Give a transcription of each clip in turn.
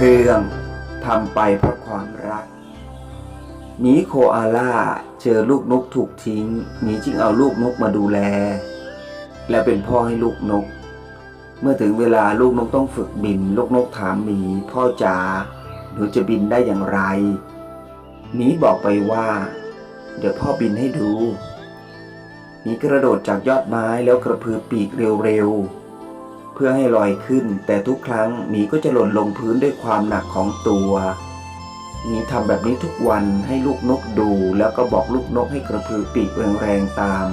เรื่องทำไปเพราะความรักหมีโคอาล่าเจอลูกนกถูกทิ้งหมีจึงเอาลูกนกมาดูแล และเป็นพ่อให้ลูกนก เมื่อถึงเวลาลูกนกต้องฝึกบิน ลูกนกถามหมีพ่อจ๋าหนูจะบินได้อย่างไรหมีบอกไปว่า เดี๋ยวพ่อบินให้ดูหมีกระโดดจากยอดไม้แล้วกระพือปีกเร็วๆ เพื่อให้ลอยขึ้น แต่ทุกครั้งหมีก็จะหล่นลงพื้นด้วยความหนักของตัวหมีทำแบบนี้ทุกวันให้ลูกนกดู แล้วก็บอกลูกนกให้กระพือปีกแรงๆตาม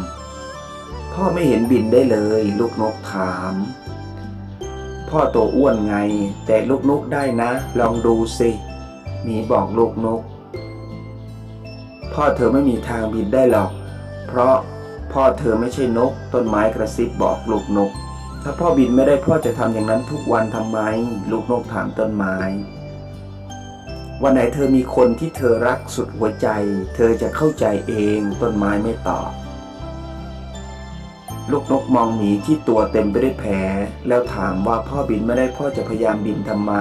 พ่อไม่เห็นบินได้เลย ลูกนกถาม พ่อตัวอ้วนไง แต่ลูกนกได้นะ ลองดูสิหมีบอกลูกนก พ่อเธอไม่มีทางบินได้หรอก เพราะพ่อเธอไม่ใช่นก ต้นไม้กระซิบบอกลูกนก ถ้าพ่อบินไม่ได้พ่อจะทำอย่างนั้นทุกวันทำไม ลูกนกถามต้นไม้ วันไหนเธอมีคนที่เธอรักสุดหัวใจ เธอจะเข้าใจเองต้นไม้ไม่ตอบ ลูกนกมองหมีที่ตัวเต็มไปด้วยแผลแล้วถามว่าพ่อบินไม่ได้พ่อจะพยายามบินทำไม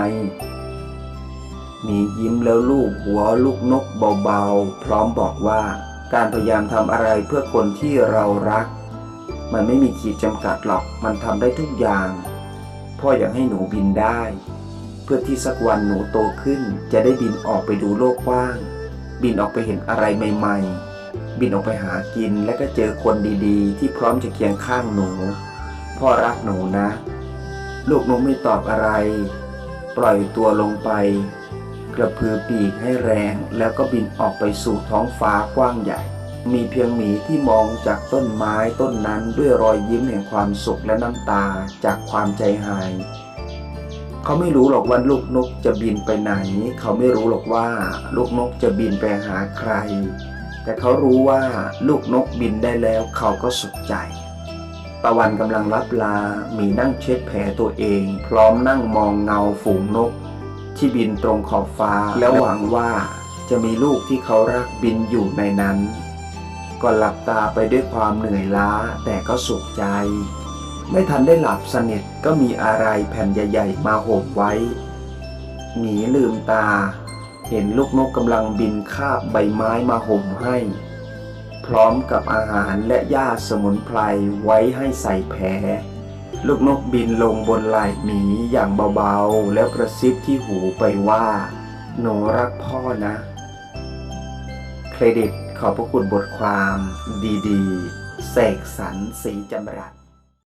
หมียิ้มแล้วลูกหัวลูกนกเบาๆ พร้อมบอกว่าการพยายามทำอะไรเพื่อคนที่เรารัก มันไม่มีขีดจำกัดหรอก มันทำได้ทุกอย่าง พ่ออยากให้หนูบินได้ เพื่อที่สักวันหนูโตขึ้น จะได้บินออกไปดูโลกกว้าง บินออกไปเห็นอะไรใหม่ๆ บินออกไปหากินและก็เจอคนดีๆ ที่พร้อมจะเคียงข้างหนู พ่อรักหนูนะ ลูกหนกไม่ตอบอะไร ปล่อยตัวลงไป กระพือปีกให้แรงแล้วก็บินออกไปสู่ท้องฟ้ากว้างใหญ่ มีเพียงหมีที่มองจากต้นไม้ต้นนั้นด้วยรอยยิ้มแห่งความสุขและน้ำตาจากความใจหาย เขาไม่รู้หรอกว่าลูกนกจะบินไปไหน เขาไม่รู้หรอกว่าลูกนกจะบินไปหาใคร แต่เขารู้ว่าลูกนกบินได้แล้วเขาก็สุขใจตะวันกำลังรับลา มีนั่งเช็ดแผลตัวเอง พร้อมนั่งมองเงาฝูงนก ที่บินตรงขอบฟ้า แล้วหวังว่าจะมีลูกที่เขารักบินอยู่ในนั้น ก็หลับตาไปด้วยความเหนื่อยล้าแต่ก็สุขใจ ไม่ทันได้หลับสนิทก็มีอะไรแผ่นใหญ่ๆมาโหมไว้ หมีลืมตา เห็นลูกนกกำลังบินคาบใบไม้มาห่มให้ พร้อมกับอาหารและหญ้าสมุนไพรไว้ให้ใส่แผลลูกนกบินลงบนไหล่หมีอย่างเบาๆ แล้วกระซิบที่หูไปว่า หนูรักพ่อนะ เครดิตขอบพระคุณบทความดีๆเสกสรรสีจำรัด